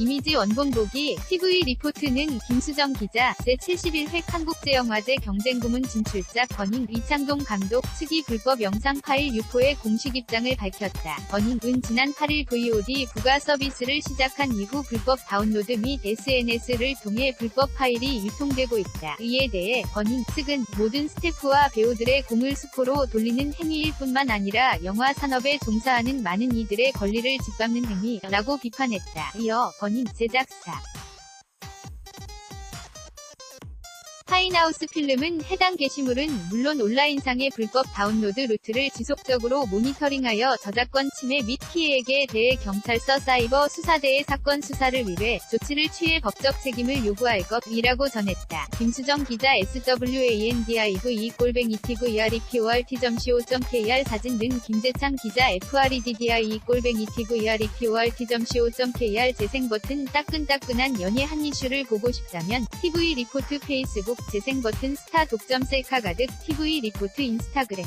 이미지 원본 보기 TV 리포트는 김수정 기자 제71회 한국제영화제 경쟁부문 진출자 버닝 이창동 감독 측이 불법 영상 파일 유포의 공식 입장을 밝혔다. 버닝은 지난 8일 VOD 부가 서비스를 시작한 이후 불법 다운로드 및 SNS를 통해 불법 파일이 유통되고 있다. 이에 대해 버닝 측은 모든 스태프와 배우들의 공을 수포로 돌리는 행위일 뿐만 아니라 영화 산업에 종사하는 많은 이들의 권리를 짓밟는 행위라고 비판했다. 이어 버닝 제작사 파인하우스 필름은 해당 게시물은 물론 온라인상의 불법 다운로드 루트를 지속적으로 모니터링하여 저작권 침해 및 피해액에 대해 경찰서 사이버 수사대의 사건 수사를 위해 조치를 취해 법적 책임을 요구할 것이라고 전했다. 김수정 기자 SWANDIV 꼴뱅이 TVREPORT.co.kr 사진 등 김재창 기자 FREDDI TVREPORT.co.kr 재생 버튼 따끈따끈한 연예 한 이슈를 보고 싶다면 TV 리포트 페이스북 재생 버튼 스타 독점 셀카 가득 TV 리포트 인스타그램